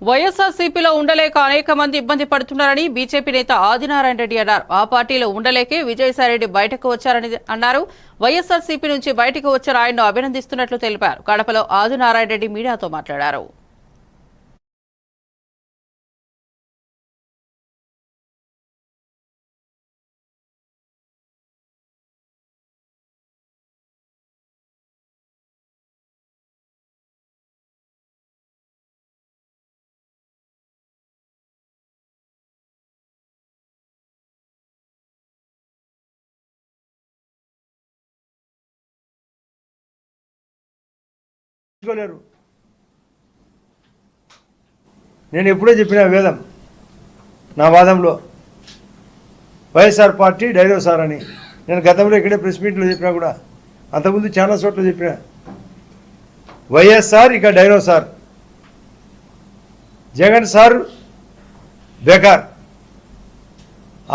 వైఎస్ఆర్సీపీలో ఉండలేక అనేక మంది ఇబ్బంది పడుతున్నారని బీజేపీ నేత ఆదినారాయణ రెడ్డి అన్నారు. ఆ పార్టీలో ఉండలేకే విజయసాయిరెడ్డి బయటకు వచ్చారని అన్నారు. వైఎస్ఆర్సీపీ నుంచి బయటకు వచ్చిన ఆయన్ను అభినందిస్తున్నట్లు తెలిపారు. కడపలో ఆదినారాయణ రెడ్డి మీడియాతో మాట్లాడారు. తీసుకోలేరు నేను ఎప్పుడో చెప్పిన వేదం నా వాదంలో వైఎస్ఆర్ పార్టీ డైనోసార్ అని. నేను గతంలో ఇక్కడే ప్రెస్ మీట్లో చెప్పినా కూడా అంతకుముందు చాలా చోట్ల చెప్పిన. వైఎస్ఆర్ ఇక డైనోసార్. జగన్ సార్ బేకార్.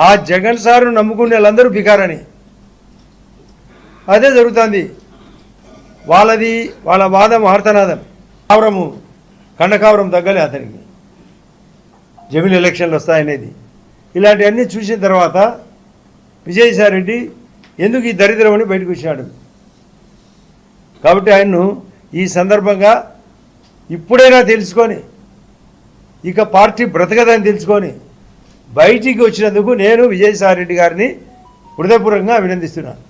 ఆ జగన్ సార్ను నమ్ముకునే వాళ్ళందరూ బికారని అదే జరుగుతుంది. వాళ్ళది వాళ్ళ వాదం ఆర్తనాదం కావరము కండకావరం తగ్గలే అతనికి. జమిలి ఎలక్షన్లు వస్తాయనేది. ఇలాంటివన్నీ చూసిన తర్వాత విజయసాయి రెడ్డి ఎందుకు ఈ దరిద్రం అని బయటకు వచ్చినాడు కాబట్టి ఆయన్ను ఈ సందర్భంగా ఇప్పుడైనా తెలుసుకొని ఇక పార్టీ బ్రతకదని తెలుసుకొని బయటికి వచ్చినందుకు నేను విజయసాయి రెడ్డి గారిని హృదయపూర్వకంగా అభినందిస్తున్నాను.